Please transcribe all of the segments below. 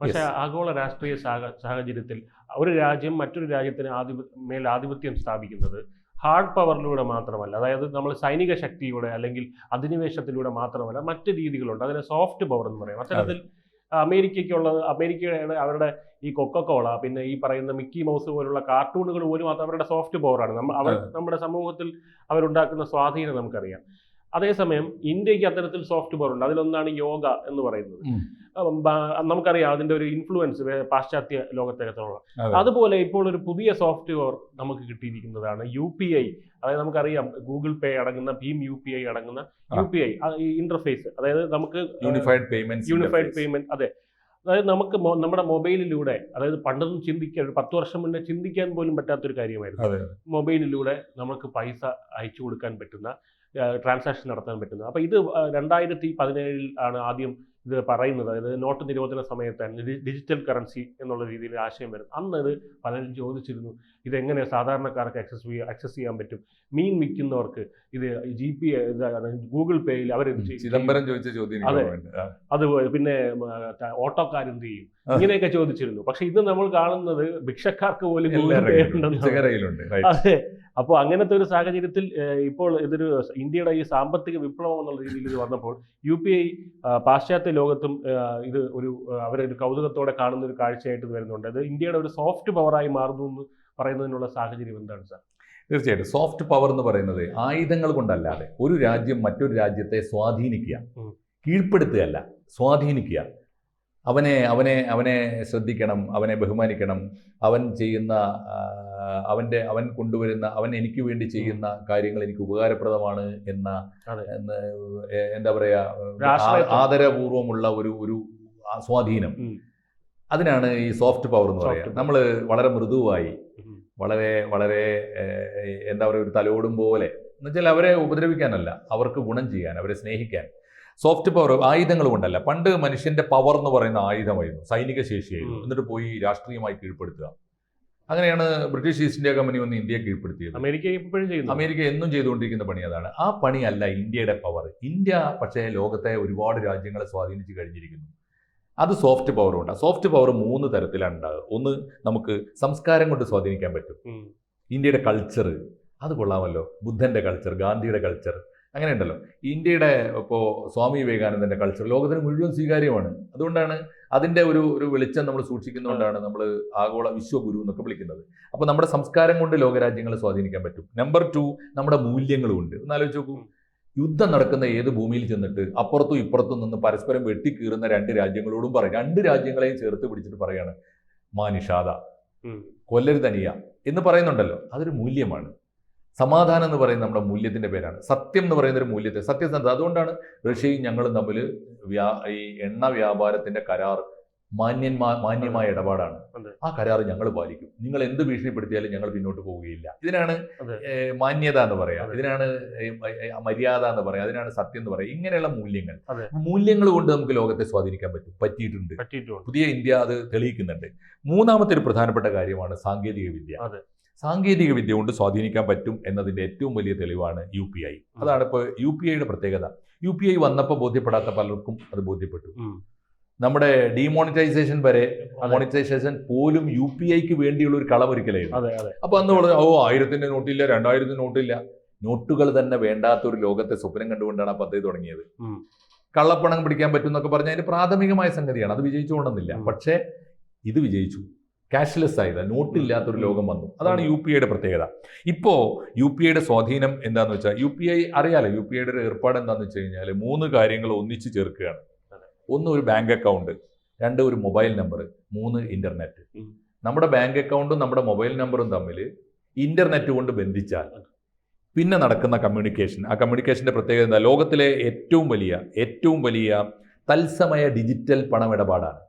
പക്ഷേ ആഗോള രാഷ്ട്രീയ സാഹ- സാഹചര്യത്തിൽ ഒരു രാജ്യം മറ്റൊരു രാജ്യത്തിന് ആധിപ മേൽ ആധിപത്യം സ്ഥാപിക്കുന്നത് ഹാർഡ് പവറിലൂടെ മാത്രമല്ല. അതായത് നമ്മൾ സൈനിക ശക്തിയുടെ അല്ലെങ്കിൽ അധിനിവേശത്തിലൂടെ മാത്രമല്ല മറ്റ് രീതികളുണ്ട്. അതിനെ സോഫ്റ്റ് പവർ എന്ന് പറയും. അത്തരത്തിൽ അമേരിക്കയ്ക്കുള്ളത് അമേരിക്കയുടെ അവരുടെ ഈ കൊക്കക്കോള പിന്നെ ഈ പറയുന്ന മിക്കി മൗസ് പോലുള്ള കാർട്ടൂണുകൾ പോലും അത് അവരുടെ സോഫ്റ്റ് പവറാണ് നമ്മൾ അവർ നമ്മുടെ സമൂഹത്തിൽ അവരുണ്ടാക്കുന്ന സ്വാധീനം നമുക്കറിയാം. അതേസമയം ഇന്ത്യയ്ക്ക് അത്തരത്തിൽ സോഫ്റ്റ് പവർ ഉണ്ട്. അതിലൊന്നാണ് യോഗ എന്ന് പറയുന്നത്. നമുക്കറിയാം അതിന്റെ ഒരു ഇൻഫ്ലുവൻസ് പാശ്ചാത്യ ലോകത്തേക്കത്തോളം അതെ. അതുപോലെ ഇപ്പോൾ ഒരു പുതിയ സോഫ്റ്റ്വെയർ നമുക്ക് കിട്ടിയിരിക്കുന്നതാണ് യു പി ഐ അതായത് നമുക്കറിയാം ഗൂഗിൾ പേ അടങ്ങുന്ന ഭീം യു പി ഐ അടങ്ങുന്ന യു പി ഐ ഇന്റർഫേസ് അതായത് നമുക്ക് യൂണിഫൈഡ് പേയ്മെന്റ് യൂണിഫൈഡ് പേയ്മെന്റ് അതെ. അതായത് നമുക്ക് നമ്മുടെ മൊബൈലിലൂടെ അതായത് പണ്ടൊന്നും ചിന്തിക്കാൻ ഒരു പത്ത് വർഷം മുന്നേ ചിന്തിക്കാൻ പോലും പറ്റാത്തൊരു കാര്യമായിരുന്നു. മൊബൈലിലൂടെ നമുക്ക് പൈസ അയച്ചു കൊടുക്കാൻ പറ്റുന്ന ട്രാൻസാക്ഷൻ നടത്താൻ പറ്റുന്നത്. അപ്പോൾ ഇത് രണ്ടായിരത്തി പതിനേഴിൽ ആണ് ആദ്യം ഇത് പറയുന്നത്. അതായത് നോട്ട് നിരോധന സമയത്ത് തന്നെ ഡിജിറ്റൽ കറൻസി എന്നുള്ള രീതിയിൽ ആശയം വരും അന്ന് അത് പലരും ചോദിച്ചിരുന്നു ഇതെങ്ങനെ സാധാരണക്കാർക്ക് ആക്സസ് ചെയ്യാൻ ആക്സസ് ചെയ്യാൻ പറ്റും? മീൻ വിൽക്കുന്നവർക്ക് ഇത് ജി പി ഗൂഗിൾ പേയിൽ അവർ ചിദംബരം ചോദിച്ച ചോദ്യം അതെ. പിന്നെ അത് പിന്നെ ഓട്ടോക്കാരെന്ത് ചെയ്യും? ഇങ്ങനെയൊക്കെ ചോദിച്ചിരുന്നു. പക്ഷെ ഇന്ന് നമ്മൾ കാണുന്നത് ഭിക്ഷക്കാർക്ക് പോലും ഗൂഗിൾ പേ. അതെ. അപ്പോൾ അങ്ങനത്തെ ഒരു സാഹചര്യത്തിൽ ഇപ്പോൾ ഇതൊരു ഇന്ത്യയുടെ ഈ സാമ്പത്തിക വിപ്ലവം എന്നുള്ള രീതിയിൽ ഇത് വന്നപ്പോൾ യു പി ഐ പാശ്ചാത്യ ലോകത്തും ഇത് ഒരു അവരൊരു കൗതുകത്തോടെ കാണുന്ന ഒരു കാഴ്ചയായിട്ട് ഇത് വരുന്നുണ്ട്. അത് ഇന്ത്യയുടെ ഒരു സോഫ്റ്റ് പവറായി മാറുന്നു എന്ന് പറയുന്നതിനുള്ള സാഹചര്യം എന്താണ് സാർ? തീർച്ചയായിട്ടും. സോഫ്റ്റ് പവർ എന്ന് പറയുന്നത് ആയുധങ്ങൾ കൊണ്ടല്ലാതെ ഒരു രാജ്യം മറ്റൊരു രാജ്യത്തെ സ്വാധീനിക്കുക. കീഴ്പ്പെടുത്തുകയല്ല സ്വാധീനിക്കുക. അവനെ അവനെ അവനെ ശ്രദ്ധിക്കണം അവനെ ബഹുമാനിക്കണം. അവൻ ചെയ്യുന്ന അവന്റെ അവൻ കൊണ്ടുവരുന്ന അവൻ എനിക്ക് വേണ്ടി ചെയ്യുന്ന കാര്യങ്ങൾ എനിക്ക് ഉപകാരപ്രദമാണ് എന്ന എന്താ പറയാ. ആദരപൂർവമുള്ള ഒരു ഒരു സ്വാധീനം. അതിനാണ് ഈ സോഫ്റ്റ് പവർ എന്ന് പറയുക നമ്മൾ വളരെ മൃദുവായി വളരെ വളരെ എന്താ പറയുക ഒരു തലോടും പോലെ. എന്നുവെച്ചാൽ അവരെ ഉപദ്രവിക്കാനല്ല അവർക്ക് ഗുണം ചെയ്യാൻ അവരെ സ്നേഹിക്കാൻ. സോഫ്റ്റ് പവർ ആയുധങ്ങൾ കൊണ്ടല്ല പണ്ട് മനുഷ്യന്റെ പവർ എന്ന് പറയുന്ന ആയുധമായിരുന്നു. സൈനിക ശേഷിയായിരുന്നു എന്നിട്ട് പോയി രാഷ്ട്രീയമായി കീഴ്പ്പെടുത്തുക. അങ്ങനെയാണ് ബ്രിട്ടീഷ് ഈസ്റ്റ് ഇന്ത്യ കമ്പനി വന്ന് ഇന്ത്യയെ കീഴ്പ്പെടുത്തിയത്. അമേരിക്ക ഇപ്പോഴും ചെയ്യുന്നു അമേരിക്ക എന്നും ചെയ്തുകൊണ്ടിരിക്കുന്ന പണി അതാണ്. ആ പണിയല്ല ഇന്ത്യയുടെ പവർ ഇന്ത്യ പക്ഷേ ലോകത്തെ ഒരുപാട് രാജ്യങ്ങളെ സ്വാധീനിച്ച് കഴിഞ്ഞിരിക്കുന്നു. അത് സോഫ്റ്റ് പവർ ഉണ്ട്. സോഫ്റ്റ് പവർ മൂന്ന് തരത്തിലാണ് ഉണ്ടാകുക ഒന്ന് നമുക്ക് സംസ്കാരം കൊണ്ട് സ്വാധീനിക്കാൻ പറ്റും. ഇന്ത്യയുടെ കൾച്ചർ അത് കൊള്ളാമല്ലോ. ബുദ്ധന്റെ കൾച്ചർ ഗാന്ധിയുടെ കൾച്ചർ അങ്ങനെ ഉണ്ടല്ലോ ഇന്ത്യയുടെ ഇപ്പോൾ സ്വാമി വിവേകാനന്ദന്റെ കൾച്ചർ ലോകത്തിന് മുഴുവൻ സ്വീകാര്യമാണ്. അതുകൊണ്ടാണ് അതിന്റെ ഒരു ഒരു വെളിച്ചം നമ്മൾ സൂക്ഷിക്കുന്നതുകൊണ്ടാണ് നമ്മൾ ആഗോള വിശ്വഗുരു എന്നൊക്കെ വിളിക്കുന്നത്. അപ്പോൾ നമ്മുടെ സംസ്കാരം കൊണ്ട് ലോകരാജ്യങ്ങളെ സ്വാധീനിക്കാൻ പറ്റും. നമ്പർ ടു നമ്മുടെ മൂല്യങ്ങളും ഉണ്ട് ഒന്ന് ആലോചിച്ച് നോക്കൂ. യുദ്ധം നടക്കുന്ന ഏത് ഭൂമിയിൽ ചെന്നിട്ട് അപ്പുറത്തും ഇപ്പുറത്തും നിന്ന് പരസ്പരം വെട്ടിക്കീറുന്ന രണ്ട് രാജ്യങ്ങളോടും പറയും. രണ്ട് രാജ്യങ്ങളെയും ചേർത്ത് പിടിച്ചിട്ട് പറയാണ് മാനിഷാദ കൊല്ലരുതനിയ കൊല്ലരുത് തനിയ എന്ന് പറയുന്നുണ്ടല്ലോ. അതൊരു മൂല്യമാണ്. സമാധാനം എന്ന് പറയുന്നത് നമ്മുടെ മൂല്യത്തിന്റെ പേരാണ്. സത്യം എന്ന് പറയുന്ന ഒരു മൂല്യത്തെ സത്യസന്ധത അതുകൊണ്ടാണ് റഷ്യയും ഞങ്ങളും തമ്മിൽ വ്യാ ഈ എണ്ണ വ്യാപാരത്തിന്റെ കരാർ മാന്യന്മാ മാന്യമായ ഇടപാടാണ്. ആ കരാർ ഞങ്ങൾ പാലിക്കും. നിങ്ങൾ എന്ത് ഭീഷണിപ്പെടുത്തിയാലും ഞങ്ങൾ പിന്നോട്ട് പോവുകയില്ല. ഇതിനാണ് മാന്യത എന്ന് പറയാ. ഇതിനാണ് മര്യാദ എന്ന് പറയാം. അതിനാണ് സത്യം എന്ന് പറയാം. ഇങ്ങനെയുള്ള മൂല്യങ്ങൾ. മൂല്യങ്ങൾ കൊണ്ട് നമുക്ക് ലോകത്തെ സ്വാധീനിക്കാൻ പറ്റും. പറ്റിയിട്ടുണ്ട്. പുതിയ ഇന്ത്യ അത് തെളിയിക്കുന്നുണ്ട്. മൂന്നാമത്തെ ഒരു പ്രധാനപ്പെട്ട കാര്യമാണ് സാങ്കേതിക വിദ്യ. സാങ്കേതിക വിദ്യ കൊണ്ട് സ്വാധീനിക്കാൻ പറ്റും എന്നതിന്റെ ഏറ്റവും വലിയ തെളിവാണ് യു പി ഐ. അതാണ് ഇപ്പോൾ യു പി ഐയുടെ പ്രത്യേകത. യു പി ഐ വന്നപ്പോൾ ബോധ്യപ്പെടാത്ത പലർക്കും അത് ബോധ്യപ്പെട്ടു. നമ്മുടെ ഡിമോണിറ്റൈസേഷൻ വരെ. മോണിറ്റൈസേഷൻ പോലും യു പി ഐക്ക് വേണ്ടിയുള്ള ഒരു കളമൊരുക്കലായിരുന്നു അപ്പൊ അന്ന് പറഞ്ഞു ഓ ആയിരത്തിന്റെ നോട്ടില്ല രണ്ടായിരത്തിന്റെ നോട്ടില്ല. നോട്ടുകൾ തന്നെ വേണ്ടാത്ത ഒരു ലോകത്തെ സ്വപ്നം കണ്ടുകൊണ്ടാണ് ആ പദ്ധതി തുടങ്ങിയത്. കള്ളപ്പണം പിടിക്കാൻ പറ്റും എന്നൊക്കെ പറഞ്ഞാൽ അതിന് പ്രാഥമികമായ സംഗതിയാണ്. അത് വിജയിച്ചുകൊണ്ടെന്നില്ല. കൊണ്ടെന്നില്ല പക്ഷേ ഇത് വിജയിച്ചു. ക്യാഷ്ലെസ് ആയത് നോട്ടില്ലാത്തൊരു. ലോകം വന്നു. അതാണ്. യു പി ഐയുടെ പ്രത്യേകത. ഇപ്പോൾ യു പി ഐയുടെ സ്വാധീനം എന്താന്ന് വെച്ചാൽ യു പി ഐ അറിയാലോ യു പി ഐയുടെ ഒരു ഏർപ്പാട് എന്താന്ന് വെച്ച് കഴിഞ്ഞാൽ മൂന്ന് കാര്യങ്ങൾ ഒന്നിച്ച് ചേർക്കുകയാണ്. ഒന്ന് ഒരു ബാങ്ക് അക്കൗണ്ട് രണ്ട് ഒരു മൊബൈൽ നമ്പർ മൂന്ന് ഇന്റർനെറ്റ്. നമ്മുടെ ബാങ്ക് അക്കൗണ്ടും നമ്മുടെ മൊബൈൽ നമ്പറും തമ്മിൽ ഇന്റർനെറ്റ് കൊണ്ട് ബന്ധിച്ചാൽ പിന്നെ നടക്കുന്ന കമ്മ്യൂണിക്കേഷൻ. ആ കമ്മ്യൂണിക്കേഷന്റെ പ്രത്യേകത എന്താ? ലോകത്തിലെ ഏറ്റവും വലിയ ഏറ്റവും വലിയ തത്സമയ ഡിജിറ്റൽ പണമിടപാടാണ്.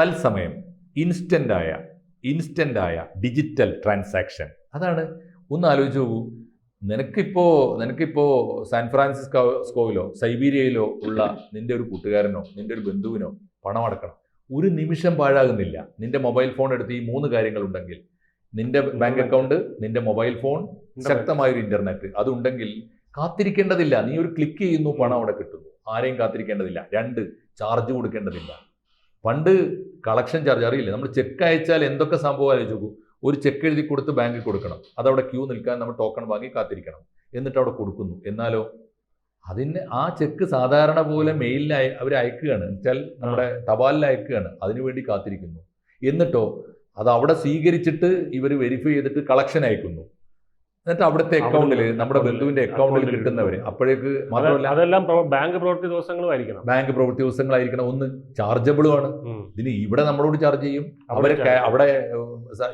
തത്സമയം. ഇൻസ്റ്റന്റായ ഇൻസ്റ്റന്റായ ഡിജിറ്റൽ ട്രാൻസാക്ഷൻ. അതാണ്. ഒന്ന് ആലോചിച്ച് നോക്കൂ. നിനക്കിപ്പോൾ നിനക്കിപ്പോൾ സാൻ ഫ്രാൻസിസ്കോയിലോ സൈബീരിയയിലോ ഉള്ള നിന്റെ ഒരു കൂട്ടുകാരനോ നിന്റെ ഒരു ബന്ധുവിനോ പണം അടക്കണം. ഒരു നിമിഷം പാഴാകുന്നില്ല. നിന്റെ മൊബൈൽ ഫോൺ എടുത്ത് ഈ മൂന്ന് കാര്യങ്ങളുണ്ടെങ്കിൽ നിന്റെ ബാങ്ക് അക്കൗണ്ട് നിന്റെ മൊബൈൽ ഫോൺ ശക്തമായ ഒരു ഇന്റർനെറ്റ് അതുണ്ടെങ്കിൽ കാത്തിരിക്കേണ്ടതില്ല. നീ ഒരു ക്ലിക്ക് ചെയ്യുന്നു പണം അവിടെ കിട്ടുന്നു. ആരെയും കാത്തിരിക്കേണ്ടതില്ല. രണ്ട് ചാർജ് കൊടുക്കേണ്ടതില്ല. പണ്ട് കളക്ഷൻ ചാർജ് അറിയില്ല? നമ്മൾ ചെക്ക് അയച്ചാൽ എന്തൊക്കെ സംഭവം ആലോചിച്ച് നോക്കും. ഒരു ചെക്ക് എഴുതി കൊടുത്ത് ബാങ്കിൽ കൊടുക്കണം. അതവിടെ ക്യൂ നിൽക്കാൻ നമ്മൾ ടോക്കൺ വാങ്ങി കാത്തിരിക്കണം. എന്നിട്ട് അവിടെ കൊടുക്കുന്നു. എന്നാലോ? അതിന് ആ ചെക്ക് സാധാരണ പോലെ മെയിലിൽ അവർ അയക്കുകയാണ്. വെച്ചാൽ നമ്മുടെ തപാലിൽ അയക്കുകയാണ്. അതിനുവേണ്ടി കാത്തിരിക്കുന്നു. എന്നിട്ടോ? അത് അവിടെ സ്വീകരിച്ചിട്ട് ഇവർ വെരിഫൈ ചെയ്തിട്ട് കളക്ഷൻ അയക്കുന്നു. എന്നിട്ട് അവിടുത്തെ അക്കൗണ്ടിൽ നമ്മുടെ ബന്ധുവിന്റെ അക്കൗണ്ടിൽ കിട്ടുന്നവര് അപ്പോഴേക്ക് മാത്രമല്ല അതെല്ലാം ബാങ്ക് പ്രവൃത്തി ദിവസങ്ങളായിരിക്കണം ബാങ്ക് പ്രവൃത്തി ദിവസങ്ങളായിരിക്കണം. ഒന്ന് ചാർജബിളും ആണ്. ഇതിന് ഇവിടെ നമ്മളോട് ചാർജ് ചെയ്യും. അവർ അവിടെ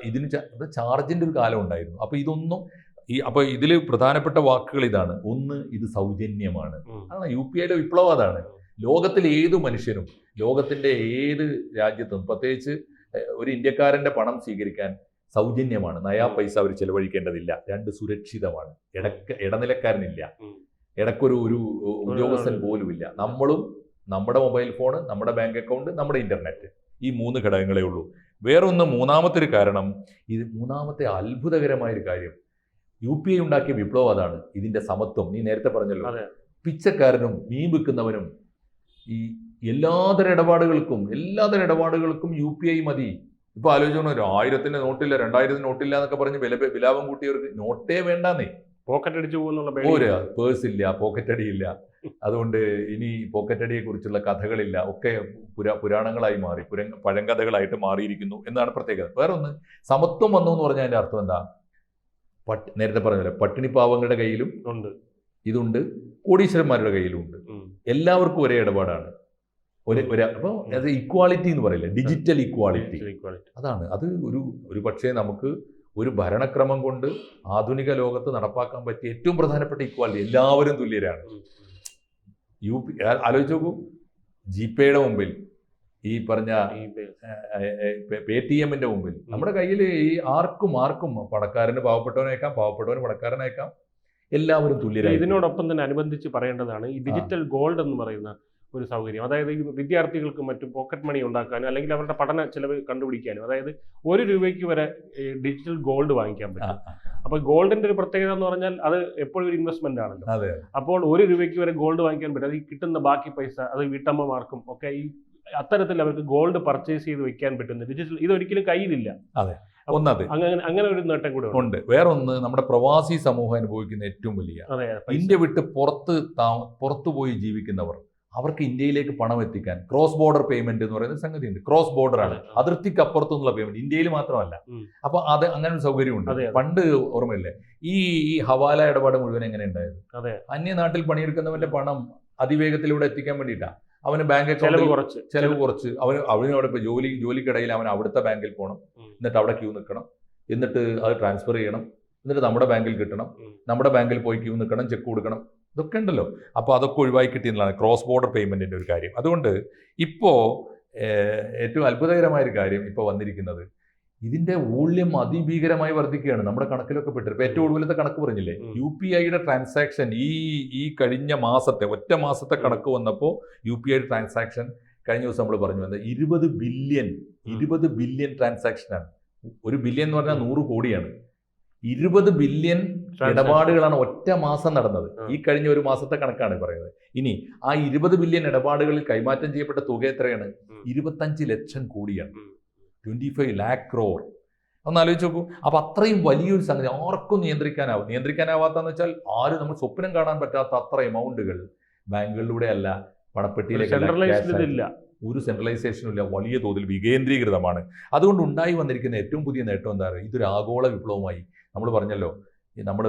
ഇതിന് ചാർജിന്റെ ഒരു കാലം ഉണ്ടായിരുന്നു. അപ്പൊ ഇതൊന്നും ഈ അപ്പൊ ഇതിൽ പ്രധാനപ്പെട്ട വാക്കുകൾ ഇതാണ്. ഒന്ന് ഇത് സൗജന്യമാണ്. അതാണ് യു പി ഐയുടെ വിപ്ലവം അതാണ്. ലോകത്തിൽ ഏത് മനുഷ്യനും ലോകത്തിന്റെ ഏത് രാജ്യത്തും പ്രത്യേകിച്ച് ഒരു ഇന്ത്യക്കാരന്റെ പണം സ്വീകരിക്കാൻ സൗജന്യമാണ്. നയാ പൈസ അവർ ചെലവഴിക്കേണ്ടതില്ല. രണ്ട് സുരക്ഷിതമാണ്. ഇടയ്ക്ക് ഇടനിലക്കാരനില്ല. ഇടക്കൊരു ഒരു ഉദ്യോഗസ്ഥൻ പോലുമില്ല. നമ്മളും നമ്മുടെ മൊബൈൽ ഫോണ് നമ്മുടെ ബാങ്ക് അക്കൗണ്ട് നമ്മുടെ ഇന്റർനെറ്റ്. ഈ മൂന്ന് ഘടകങ്ങളേ ഉള്ളൂ. വേറൊന്ന് മൂന്നാമത്തെ ഒരു കാരണം ഇത് മൂന്നാമത്തെ അത്ഭുതകരമായ ഒരു കാര്യം. യു പി ഐ ഉണ്ടാക്കിയ വിപ്ലവം അതാണ്. ഇതിന്റെ സമത്വം. നീ നേരത്തെ പറഞ്ഞല്ലോ. പിച്ചക്കാരനും മീൻ വിൽക്കുന്നവനും ഈ എല്ലാതര ഇടപാടുകൾക്കും എല്ലാതര ഇടപാടുകൾക്കും യു പി ഐ മതി. ഇപ്പൊ ആലോചിക്കണം ഒരു ആയിരത്തിന്റെ നോട്ടില്ല രണ്ടായിരത്തിന് നോട്ടില്ല എന്നൊക്കെ പറഞ്ഞ് വില വിലാപം കൂട്ടിയവർക്ക് നോട്ടേ വേണ്ടാന്നേ. പോക്കറ്റ് അടിച്ചു പോകുന്നുള്ള പേഴ്സ് ഇല്ല പോക്കറ്റ് അടി ഇല്ല. അതുകൊണ്ട് ഇനി പോക്കറ്റ് അടിയെ കുറിച്ചുള്ള കഥകളില്ല. ഒക്കെ പുരാ പുരാണങ്ങളായി മാറി പുര പഴങ്കഥകളായിട്ട് മാറിയിരിക്കുന്നു എന്നാണ് പ്രത്യേകത. വേറൊന്ന് സമത്വം വന്നു എന്ന് പറഞ്ഞാൽ അതിന്റെ അർത്ഥം എന്താ? പട്ട് നേരത്തെ പറഞ്ഞല്ലോ പട്ടിണി പാവങ്ങളുടെ കയ്യിലും ഉണ്ട്. ഇതുണ്ട് കോടീശ്വരന്മാരുടെ കയ്യിലും ഉണ്ട്. എല്ലാവർക്കും ഒരേ ഇടപാടാണ്. ഒരു ഒരു അപ്പോൾ അത് ഇക്വാളിറ്റി എന്ന് പറയില്ല? Digital equality. അതാണ്. അത് ഒരു ഒരു പക്ഷേ നമുക്ക് ഒരു ഭരണക്രമം കൊണ്ട് ആധുനിക ലോകത്ത് നടപ്പാക്കാൻ പറ്റിയ ഏറ്റവും പ്രധാനപ്പെട്ട ഇക്വാലിറ്റി എല്ലാവരും തുല്യരാണ്. യു പി ആലോചിച്ച് നോക്കൂ. ജി പേയുടെ മുമ്പിൽ ഈ പറഞ്ഞ പേ ടി എമ്മിന്റെ മുമ്പിൽ നമ്മുടെ കയ്യിൽ ഈ ആർക്കും ആർക്കും പണക്കാരന് പാവപ്പെട്ടവനേക്കാം പാവപ്പെട്ടവന് പണക്കാരനേക്കാം എല്ലാവരും തുല്യരായി ഇതിനോടൊപ്പം തന്നെ അനുബന്ധിച്ച് പറയേണ്ടതാണ് ഈ ഡിജിറ്റൽ ഗോൾഡ് എന്ന് പറയുന്ന ഒരു സൗകര്യം. അതായത് ഈ വിദ്യാർത്ഥികൾക്ക് മറ്റും പോക്കറ്റ് മണി ഉണ്ടാക്കാനും അല്ലെങ്കിൽ അവരുടെ പഠന ചെലവ് കണ്ടുപിടിക്കാനും. അതായത് ഒരു രൂപയ്ക്ക് വരെ ഡിജിറ്റൽ ഗോൾഡ് വാങ്ങിക്കാൻ പറ്റും. അപ്പൊ ഗോൾഡിന്റെ ഒരു പ്രത്യേകത എന്ന് പറഞ്ഞാൽ അത് എപ്പോഴും ഒരു ഇൻവെസ്റ്റ്മെന്റ് ആണല്ലോ. അപ്പോൾ ഒരു രൂപയ്ക്ക് വരെ ഗോൾഡ് വാങ്ങിക്കാൻ പറ്റും. അത് ഈ കിട്ടുന്ന ബാക്കി പൈസ അത് വീട്ടമ്മമാർക്കും ഒക്കെ ഈ അത്തരത്തിൽ അവർക്ക് ഗോൾഡ് പർച്ചേസ് ചെയ്ത് വെക്കാൻ പറ്റുന്ന ഡിജിറ്റൽ ഇതൊരിക്കലും കയ്യിലില്ല. അതെ ഒന്നത്. അങ്ങനെ അങ്ങനെ ഒരു നേട്ടം കൂടെ ഉണ്ട്. വേറൊന്ന് നമ്മുടെ പ്രവാസി സമൂഹം അനുഭവിക്കുന്ന ഏറ്റവും വലിയ ഇന്ത്യ വിട്ട് പുറത്ത് പുറത്തു പോയി ജീവിക്കുന്നവർ. അവർക്ക് ഇന്ത്യയിലേക്ക് പണം എത്തിക്കാൻ ക്രോസ് ബോർഡർ പേയ്മെന്റ് എന്ന് പറയുന്ന സംഗതി ഉണ്ട് ക്രോസ് ബോർഡർ ആണ്. അതെ, അതെ. അതിർത്തിക്ക് അപ്പുറത്തുനിന്നുള്ള പേയ്മെന്റ് ഇന്ത്യയിൽ മാത്രമല്ല. അപ്പൊ അത് അങ്ങനെ ഒരു സൗകര്യമുണ്ട്. പണ്ട് ഓർമ്മയില്ലേ? ഈ ഈ ഹവാല ഇടപാട് മുഴുവൻ എങ്ങനെ ഉണ്ടായത്? അന്യനാട്ടിൽ പണിയെടുക്കുന്നവന്റെ പണം അതിവേഗത്തിലൂടെ എത്തിക്കാൻ വേണ്ടിയിട്ടാ. അവന് ബാങ്ക് അക്കൗണ്ട് കുറച്ച്. ചെലവ് കുറച്ച്. അവന് അവനോട് ഇപ്പൊ ജോലി ജോലിക്കിടയിൽ അവൻ അവിടുത്തെ ബാങ്കിൽ പോകണം എന്നിട്ട് അവിടെ ക്യൂ നിൽക്കണം എന്നിട്ട് അത് ട്രാൻസ്ഫർ ചെയ്യണം. എന്നിട്ട് നമ്മുടെ ബാങ്കിൽ കിട്ടണം. നമ്മുടെ ബാങ്കിൽ പോയി ക്യൂ നിൽക്കണം ചെക്ക് കൊടുക്കണം. ഇതൊക്കെ ഉണ്ടല്ലോ. അപ്പോൾ അതൊക്കെ ഒഴിവായി കിട്ടിയെന്നുള്ളതാണ് ക്രോസ് ബോർഡർ പേയ്മെന്റിന്റെ ഒരു കാര്യം. അതുകൊണ്ട് ഇപ്പോൾ ഏറ്റവും അത്ഭുതകരമായ ഒരു കാര്യം ഇപ്പോൾ വന്നിരിക്കുന്നത് ഇതിന്റെ വോള്യം അതിഭീകരമായി വർദ്ധിക്കുകയാണ്. നമ്മുടെ കണക്കിലൊക്കെ പെട്ടത് ഇപ്പോൾ ഏറ്റവും ഒടുവിലത്തെ കണക്ക് പറഞ്ഞില്ലേ. യു പി ഐയുടെ ട്രാൻസാക്ഷൻ ഈ ഈ കഴിഞ്ഞ മാസത്തെ ഒറ്റ മാസത്തെ കണക്ക് വന്നപ്പോൾ യു പി ഐയുടെ ട്രാൻസാക്ഷൻ കഴിഞ്ഞ ദിവസം നമ്മൾ പറഞ്ഞു വന്നത് ഇരുപത് ബില്യൺ ഇരുപത് ബില്യൺ ട്രാൻസാക്ഷനാണ് ഒരു ബില്യൺ എന്ന് പറഞ്ഞാൽ നൂറ് കോടിയാണ്. ഇരുപത് ബില്യൺ ഇടപാടുകളാണ് ഒറ്റ മാസം നടന്നത്. ഈ കഴിഞ്ഞ ഒരു മാസത്തെ കണക്കാണ് പറയുന്നത്. ഇനി ആ ഇരുപത് ബില്യൺ ഇടപാടുകളിൽ കൈമാറ്റം ചെയ്യപ്പെട്ട തുക എത്രയാണ്. ഇരുപത്തഞ്ച് ലക്ഷം കോടിയാണ്. ട്വന്റി ഫൈവ് ലാക്ക് ക്രോർ ഒന്ന് ആലോചിച്ച് നോക്കൂ. അപ്പൊ അത്രയും വലിയൊരു സംഗതി ആർക്കും നിയന്ത്രിക്കാനാവും. നിയന്ത്രിക്കാനാവാത്തെന്ന് വെച്ചാൽ ആരും നമ്മൾ സ്വപ്നം കാണാൻ പറ്റാത്ത അത്ര എമൗണ്ടുകൾ ബാങ്കുകളിലൂടെ അല്ല പണപ്പെട്ടിയിലേക്ക് ഒരു സെൻട്രലൈസേഷനും ഇല്ല. വലിയ തോതിൽ വികേന്ദ്രീകൃതമാണ്. അതുകൊണ്ട് ഉണ്ടായി വന്നിരിക്കുന്ന ഏറ്റവും പുതിയ നേട്ടം എന്താ പറയുക? ഇതൊരു ആഗോള വിപ്ലവമായി നമ്മൾ പറഞ്ഞല്ലോ നമ്മൾ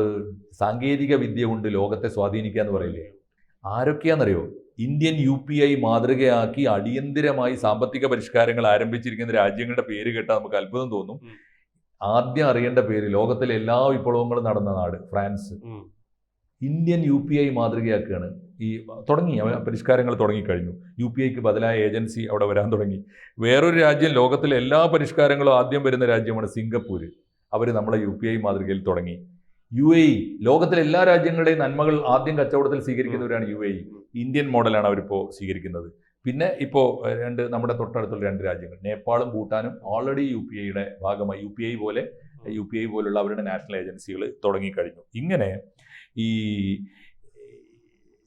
സാങ്കേതിക വിദ്യ കൊണ്ട് ലോകത്തെ സ്വാധീനിക്കുക എന്ന് പറയില്ലേ? ആരൊക്കെയാണെന്നറിയോ ഇന്ത്യൻ യു പി ഐ മാതൃകയാക്കി അടിയന്തിരമായി സാമ്പത്തിക പരിഷ്കാരങ്ങൾ ആരംഭിച്ചിരിക്കുന്ന രാജ്യങ്ങളുടെ പേര് കേട്ടാൽ നമുക്ക് അത്ഭുതം തോന്നും. ആദ്യം അറിയേണ്ട പേര് ലോകത്തിലെ എല്ലാ വിപ്ലവങ്ങളും നടന്ന നാട് France. Indian U P I മാതൃകയാക്കുകയാണ്. ഈ തുടങ്ങി പരിഷ്കാരങ്ങൾ തുടങ്ങിക്കഴിഞ്ഞു. യു പി ഐക്ക് ബദലായ ഏജൻസി അവിടെ വരാൻ തുടങ്ങി. വേറൊരു രാജ്യം ലോകത്തിലെ എല്ലാ പരിഷ്കാരങ്ങളും ആദ്യം വരുന്ന രാജ്യമാണ് സിംഗപ്പൂർ അവർ നമ്മളെ യു പി ഐ മാതൃകയിൽ തുടങ്ങി. യു എ ഇ ലോകത്തിലെ എല്ലാ രാജ്യങ്ങളുടെയും നന്മകൾ ആദ്യം കച്ചവടത്തിൽ സ്വീകരിക്കുന്നവരാണ് യു എ ഇ. ഇന്ത്യൻ മോഡലാണ് അവരിപ്പോൾ സ്വീകരിക്കുന്നത്. പിന്നെ ഇപ്പോൾ രണ്ട് നമ്മുടെ തൊട്ടടുത്തുള്ള രണ്ട് രാജ്യങ്ങൾ. നേപ്പാളും ഭൂട്ടാനും ഓൾറെഡി യു പി ഐയുടെ ഭാഗമായി. യു പി ഐ പോലെ യു പി ഐ പോലുള്ള അവരുടെ നാഷണൽ ഏജൻസികൾ തുടങ്ങിക്കഴിഞ്ഞു. ഇങ്ങനെ ഈ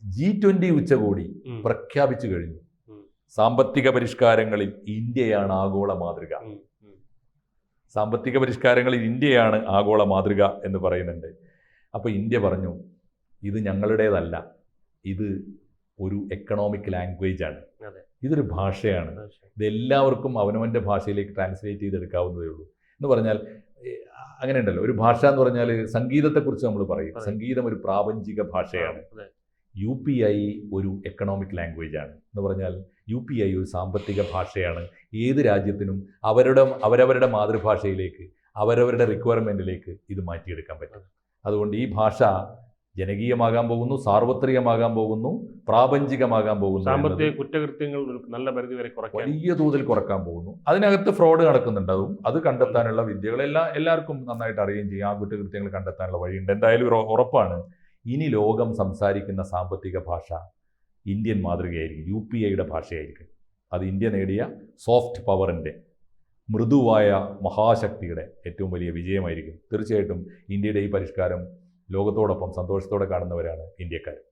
ജി ട്വന്റി ഉച്ചകോടി പ്രഖ്യാപിച്ചു കഴിഞ്ഞു. സാമ്പത്തിക പരിഷ്കാരങ്ങളിൽ ഇന്ത്യയാണ് ആഗോള മാതൃക. സാമ്പത്തിക പരിഷ്കാരങ്ങളിൽ ഇന്ത്യയാണ് ആഗോള മാതൃക എന്ന് പറയുന്നുണ്ട്. അപ്പോൾ ഇന്ത്യ പറഞ്ഞു ഇത് ഞങ്ങളുടേതല്ല ഇത് ഒരു എക്കണോമിക് ലാംഗ്വേജ് ആണ്. ഇതൊരു ഭാഷയാണ്. ഇതെല്ലാവർക്കും ഇത് എല്ലാവർക്കും അവനവന്റെ ഭാഷയിലേക്ക് ട്രാൻസ്ലേറ്റ് ചെയ്തെടുക്കാവുന്നതേ ഉള്ളൂ. എന്ന് പറഞ്ഞാൽ അങ്ങനെ ഉണ്ടല്ലോ ഒരു ഭാഷ എന്ന് പറഞ്ഞാൽ സംഗീതത്തെക്കുറിച്ച് നമ്മൾ പറയും. സംഗീതം ഒരു പ്രാപഞ്ചിക ഭാഷയാണ്. യു പി ഐ ഒരു എക്കണോമിക് ലാംഗ്വേജ് ആണ്. എന്ന് പറഞ്ഞാൽ യു പി ഐ ഒരു സാമ്പത്തിക ഭാഷയാണ്. ഏത് രാജ്യത്തിനും അവരുടെ അവരവരുടെ മാതൃഭാഷയിലേക്ക് അവരവരുടെ റിക്വയർമെന്റിലേക്ക് ഇത് മാറ്റിയെടുക്കാൻ പറ്റും. അതുകൊണ്ട് ഈ ഭാഷ ജനകീയമാകാൻ പോകുന്നു സാർവത്രികമാകാൻ പോകുന്നു പ്രാപഞ്ചികമാകാൻ പോകുന്നു സാമ്പത്തിക കുറ്റകൃത്യങ്ങൾ നല്ല പരിധി വരെ വലിയ തോതിൽ കുറയ്ക്കാൻ പോകുന്നു. അതിനകത്ത് ഫ്രോഡ് നടക്കുന്നുണ്ട്. അതും അത് കണ്ടെത്താനുള്ള വിദ്യകളെല്ലാം എല്ലാ എല്ലാവർക്കും നന്നായിട്ട് അറിയുകയും ചെയ്യും. ആ കുറ്റകൃത്യങ്ങൾ കണ്ടെത്താനുള്ള വഴിയുണ്ട്. എന്തായാലും ഉറപ്പാണ് ഇനി ലോകം സംസാരിക്കുന്ന സാമ്പത്തിക ഭാഷ ഇന്ത്യൻ മാതൃകയായിരിക്കും യു പി ഐയുടെ ഭാഷയായിരിക്കും. അത് ഇന്ത്യ നേടിയ സോഫ്റ്റ് പവറിന്റെ മൃദുവായ മഹാശക്തിയുടെ ഏറ്റവും വലിയ വിജയമായിരിക്കും. തീർച്ചയായിട്ടും ഇന്ത്യയുടെ ഈ പരിഷ്കാരം ലോകത്തോടൊപ്പം സന്തോഷത്തോടെ കാണുന്നവരാണ് ഇന്ത്യക്കാർ.